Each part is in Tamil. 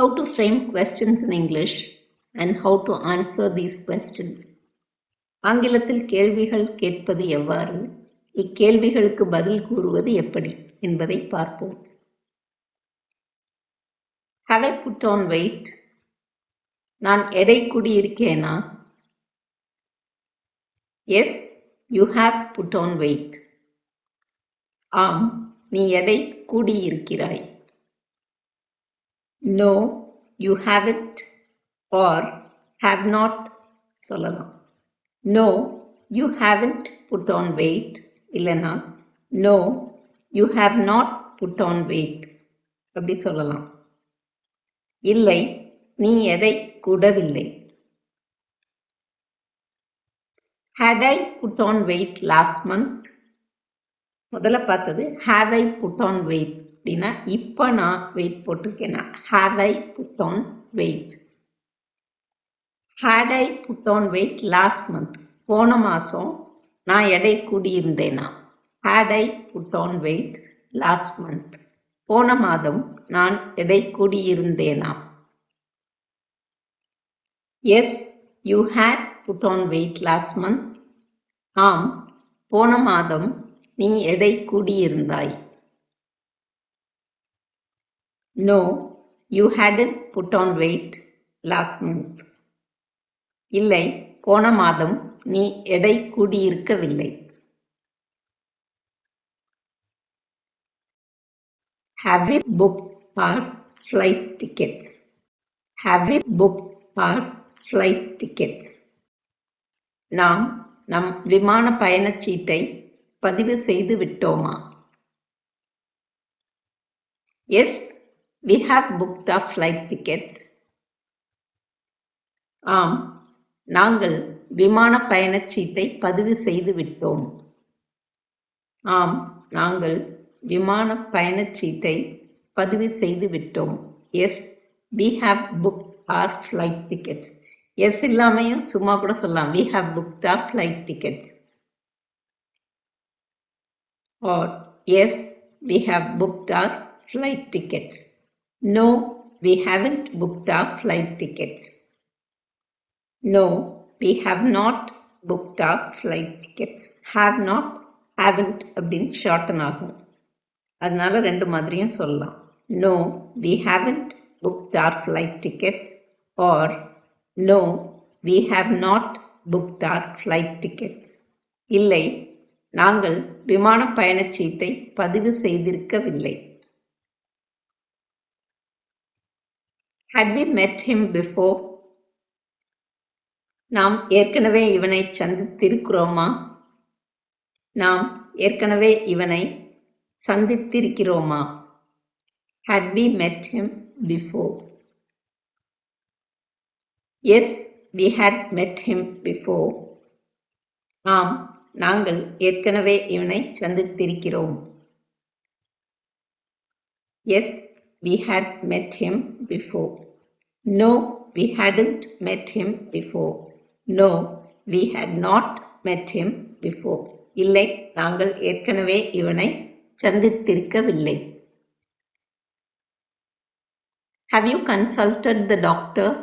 How to frame questions in English and how to answer these questions. ஆங்கிலத்தில் கேள்விகள் கேட்பது எவ்வாறு? இக்கேள்விகளுக்கு பதில் கூறுவது எப்படி? என்பதை பார்ப்போம். Have I put on weight? நான் எடை கூடியிருக்கேனா? Yes you have put on weight ஆம் நீ எடை கூடியிருக்கிறாய். No you haven't or have not சொல்லலாம். No you haven't put on weight இல்லைனா no you have not put on weight அப்படி சொல்லலாம். இல்லை நீ எடை கூடவில்லை. Had I put on weight last month முதல்ல பார்த்தது have I put on weight அப்படின்னா இப்போ நான் weight போட்டிருக்கேன்னா have I put on weight had I put on weight last month போன மாதம் நான் எடை கூடியிருந்தேனா? Had I put on weight last month போன மாதம் நான் எடை கூடியிருந்தேனா? Yes you had put on weight last month ஆம் போன மாதம் நீ எடை கூடியிருந்தாய். No, you hadn't put on weight last month. இல்லை போன மாதம் நீ எடை கூடியிருக்கவில்லை Have we booked our flight tickets? Have we booked our flight tickets? நாம் நம் விமான பயணச்சீட்டை பதிவு செய்து விட்டோமா yes we have booked our flight tickets ஆம். நாங்கள் விமான பயணச்சீட்டை பதிவு செய்து விட்டோம். ஆம். நாங்கள் விமான பயணச்சீட்டை பதிவு செய்து விட்டோம். Yes we have book our flight tickets yes இல்லாமையும் சும்மா கூட சொல்லலாம். We have booked our flight tickets or yes we have booked our flight tickets no we haven't booked our flight tickets no we have not booked our flight tickets have not haven't அப்படின்னு ஷார்டன் ஆகும். அதனால ரெண்டு மாதிரியும் சொல்லலாம். No we haven't booked our flight tickets or no we have not booked our flight tickets இல்லை நாங்கள் விமான பயணச்சீட்டை பதிவு செய்திருக்கவில்லை. Had we met him before நாம் ஏற்கனவே இவனை சந்தித்திருக்கிறோமா? நாம் ஏற்கனவே இவனை சந்தித்திருக்கிறோமா? Had we met him before yes we had met him before ஆம் நாங்கள் ஏற்கனவே இவனை சந்தித்திருக்கிறோம். Yes we had met him before. No, we hadn't met him before. No, we had not met him before. இல்லை நாங்கள் ஏற்கனவே இவனை சந்தித்திருக்கவில்லை have you consulted the doctor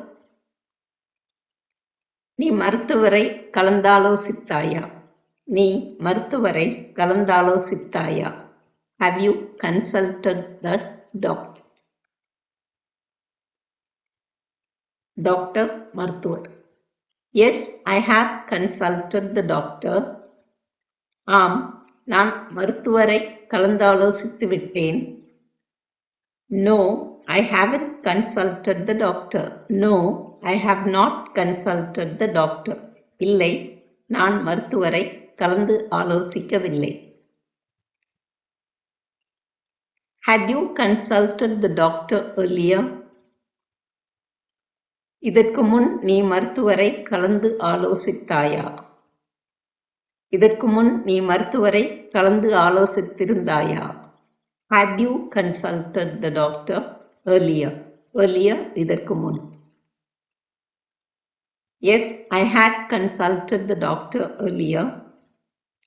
நீ மருத்துவரை கலந்தாலோசித்தாயா நீ மருத்துவரை கலந்தாலோசித்தாயா have you consulted the doctor doctor மருத்துவர். Yes I have consulted the doctor ஆம் நான் மருத்துவரை கலந்தாலோசித்து விட்டேன். No I haven't consulted the doctor no I have not consulted the doctor இல்லை நான் மருத்துவரை கலந்து ஆலோசிக்கவில்லை. Had you consulted the doctor earlier? இதற்கு முன் நீ மருத்துவரை கலந்து ஆலோசித்தாயா? இதற்கு முன் நீ மருத்துவரை கலந்து ஆலோசித்திருந்தாயா? Had you consulted the doctor earlier earlier இதற்கு முன். Yes I had consulted the doctor earlier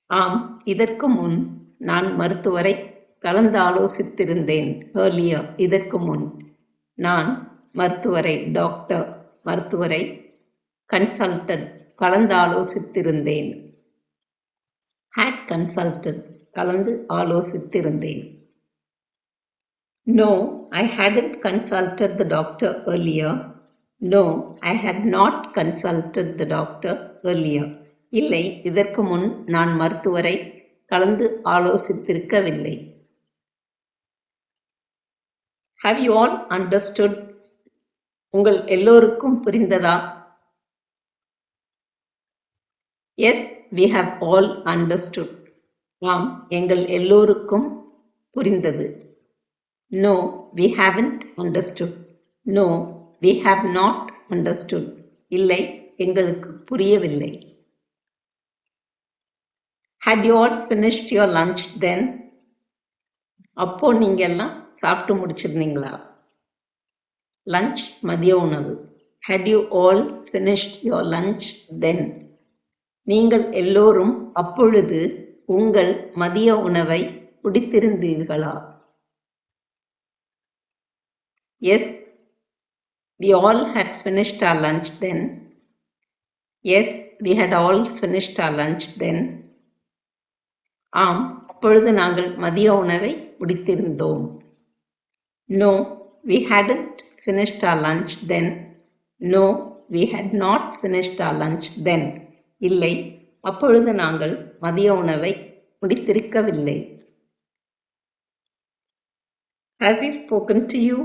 ஆம் இதற்கு முன் நான் மருத்துவரை கலந்து ஆலோசித்திருந்தேன். Earlier இதற்கு முன் நான் மருத்துவரை டாக்டர் மருத்துவரை கன்சல்டன்ட் கலந்தாலோசித்திருந்தேன். ஹேட் கன்சல்டன்ட் கலந்து ஆலோசித்திருந்தேன். No, I hadn't consulted the doctor earlier no I had not consulted the doctor earlier இல்லை இதற்கு முன் நான் மருத்துவரை கலந்து ஆலோசித்திருக்கவில்லை. ஹவ் யூ ஆல் அண்டர்ஸ்டுட் உங்கள் எல்லோருக்கும் புரிந்ததா? Yes we have all understood ஆம் எங்கள் எல்லோருக்கும் புரிந்தது. No we haven't understood no we have not understood இல்லை எங்களுக்கு புரியவில்லை. Had you all finished your lunch then அப்போ நீங்கள் எல்லாம் சாப்பிட்டு முடிச்சிருந்தீங்களா? லஞ்ச் மதிய உணவு. Had you all finished your lunch then நீங்கள் எல்லோரும் அப்பொழுது உங்கள் மதிய உணவை பிடித்திருந்தீர்களா yes we all had finished our lunch then yes we had all finished our lunch then ஆம் அப்பொழுது நாங்கள் மதிய உணவை முடித்திருந்தோம் no We hadn't finished our lunch then. No, we had not finished our lunch then. இல்லை அப்பொழுது நாங்கள் மதிய உணவை முடித்திருக்கவில்லை has he spoken to you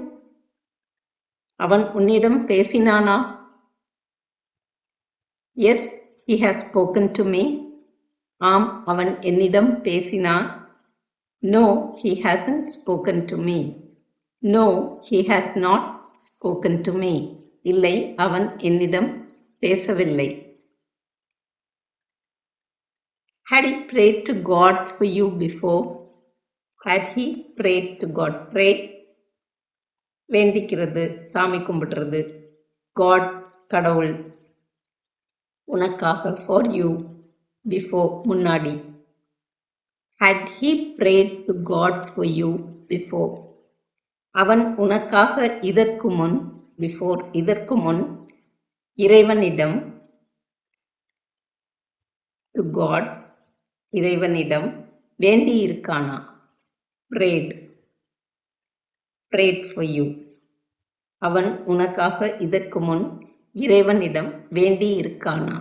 அவன் உன்னிடம் பேசினானா yes he has spoken to me ஆம் அவன் என்னிடம் பேசினான் no he hasn't spoken to me no he has not spoken to me இல்லை அவன் என்னிடம் பேசவில்லை. Had he prayed to God for you before had he prayed to God pray வேண்டிக்கிறது சாமி கும்பிடுறது. காட் கடவுள் உனக்காக ஃபார் யூ பிஃபோர் முன்னாடி. Had he prayed to God for you before அவன் உனக்காக இதற்கு முன் பிஃபோர் இதற்கு முன் இறைவனிடம் டு காட் இறைவனிடம் வேண்டியிருக்கானா? பிரேட் ப்ரேட் ஃபார் யூ அவன் உனக்காக இதற்கு முன் இறைவனிடம் வேண்டி இருக்கானா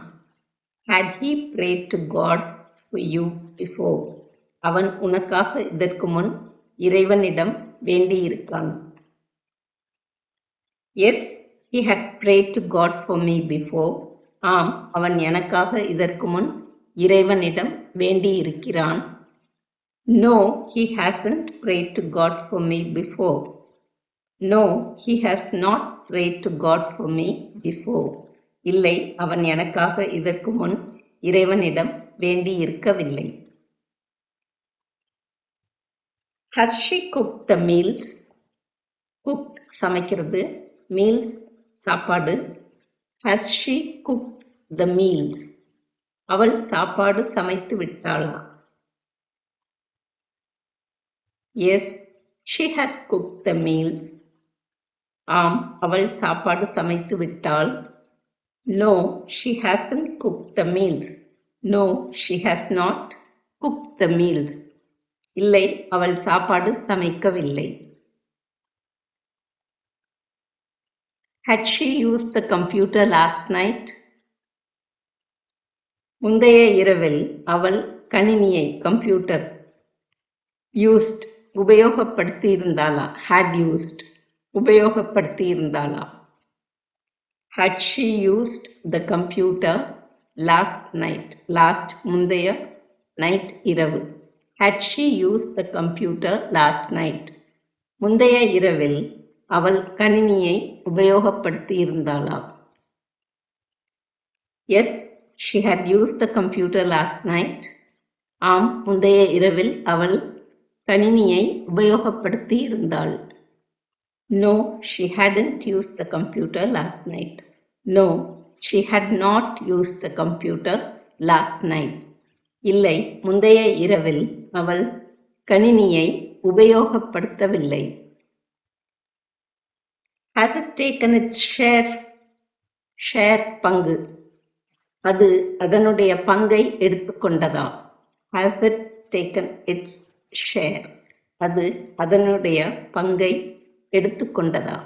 had he prayed to God for before அவன் உனக்காக இதற்கு முன் இறைவனிடம் வேண்டியிருக்கான் yes he had pray to God for me before ஆம் அவன் எனக்காக இதற்கு முன் இறைவனிடம் வேண்டியிருக்கிறான் no he hasn't pray to God for me before no he has not pray to God for me before இல்லை அவன் எனக்காக இதற்கு முன் இறைவனிடம் வேண்டியிருக்கவில்லை ஹர்ஷி Has she cooked the சமைக்கிறது. மீல்ஸ் சாப்பாடு. Has she cook the meals அவள் சாப்பாடு சமைத்து விட்டாளா? Yes she has cook the meals ஆம் அவள் சாப்பாடு சமைத்து விட்டாள். No she hasn't cook the meals no she has not cook the meals இல்லை அவள் சாப்பாடு சமைக்கவில்லை. Had she used the computer last night? முந்தைய இரவில் அவள் கணினியை கம்ப்யூட்டர் யூஸ்ட் உபயோகப்படுத்தி இருந்தாளா ஹேட் யூஸ்ட் உபயோகப்படுத்தி இருந்தாளா had she used the computer last night last முந்தைய நைட் இரவு. Had she use the computer last night முந்தைய இரவில் அவள் கணினியை உபயோகப்படுத்தி இருந்தாளா yes she had use the computer last night ஆம் முந்தைய இரவில் அவள் கணினியை உபயோகப்படுத்தி இருந்தாள் no she hadn't use the computer last night no she had not use the computer last night இல்லை முந்தைய இரவில் அவள் கணினியை உபயோகப்படுத்தவில்லை. Has it taken its share share பங்கு? அது அதனுடைய பங்கை எடுத்துக்கொண்டதா has it taken its share அது அதனுடைய பங்கை எடுத்துக்கொண்டதா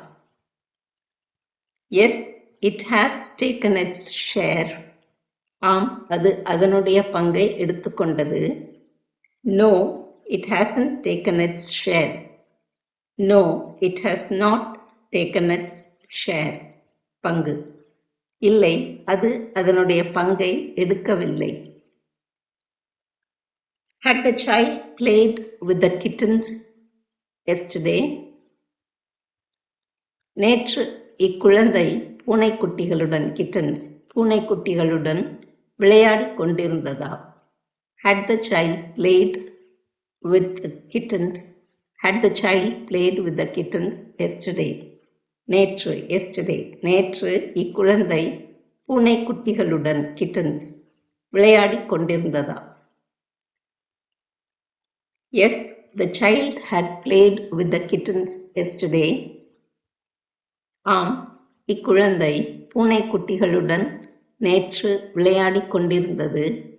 yes it has taken its share ஆம் அது அதனுடைய பங்கை எடுத்துக்கொண்டது no it hasn't taken its share no it has not taken its share பங்கு. இல்லை அது அதனுடைய பங்கை எடுக்கவில்லை. Had the child played with the kittens yesterday? நேற்று இக்குழந்தை பூனைக்குட்டிகளுடன் கிட்டன்ஸ் பூனைக்குட்டிகளுடன் விளையாடிக் கொண்டிருந்ததா? Had the child played with the kittens had the child played with the kittens yesterday நேற்று எஸ்டே நேற்று இக்குழந்தை பூனைக்குட்டிகளுடன் கிட்டன்ஸ் விளையாடிக் கொண்டிருந்ததா? Yes the child had played with the kittens yesterday ஆம் இக்குழந்தை பூனைக்குட்டிகளுடன் நேற்று விளையாடிக் கொண்டிருந்தது.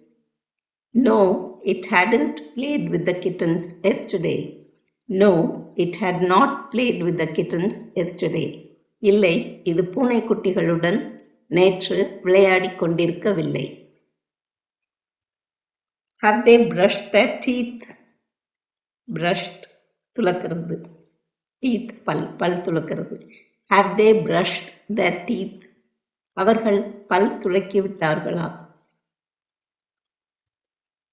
No it hadn't played with the kittens yesterday. No it had not played with the kittens yesterday. இல்லை இது பூனைக்குட்டிகளுடன் நேற்று விளையாடிக் கொண்டிருக்கவில்லை. Have they brush the teeth brushed துலக்கிறது. Teeth பல் பல் துலக்கிறது. Have they brushed the teeth அவர்கள் பல் துளக்கி விட்டார்களா?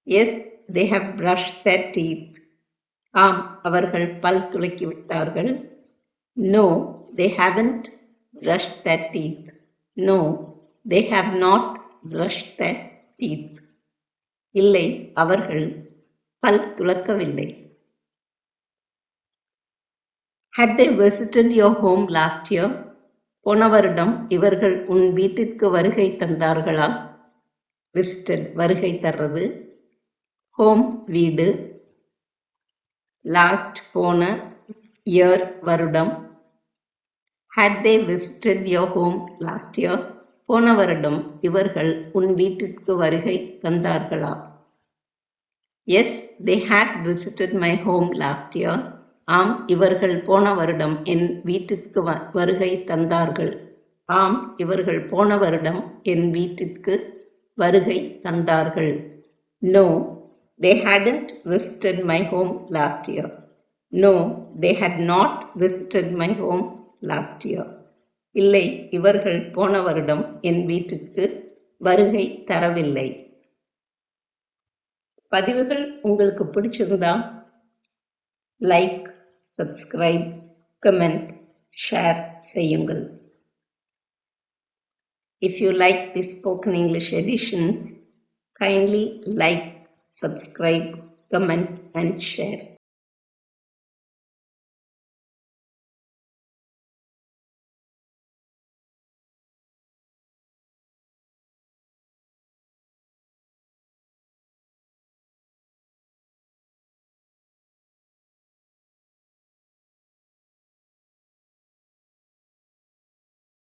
Yes they have brush the teeth ஆம் அவர்கள் பல் துளக்கி விட்டார்கள் no they haven't brush the teeth no they have not brush the teeth இல்லை அவர்கள் பல் துளக்கவில்லை had they visited your home last year போன வருடம் இவர்கள் உன் வீட்டிற்கு வருகை தந்தார்களா? விசிட்டட் வருகை தர்றது. ஹோம் வீடு. லாஸ்ட் போன இயர் வருடம். Had they visited your home last year போன வருடம் இவர்கள் உன் வீட்டிற்கு வருகை தந்தார்களா? Yes they had visited my home last year ஆம் இவர்கள் போன வருடம் என் வீட்டிற்கு வருகை தந்தார்கள். ஆம் இவர்கள் போன வருடம் என் வீட்டிற்கு வருகை தந்தார்கள். No they hadn't visited my home last year no they had not visited my home last year இல்லை இவர்கள் போன வருடம் என் வீட்டிற்கு வருகை தரவில்லை. பதிவுகள் உங்களுக்கு பிடிச்சிருந்தா லைக் சப்ஸ்கிரைப் கமெண்ட் ஷேர் செய்யுங்கள். If you like the spoken English editions, kindly like, subscribe, comment and share.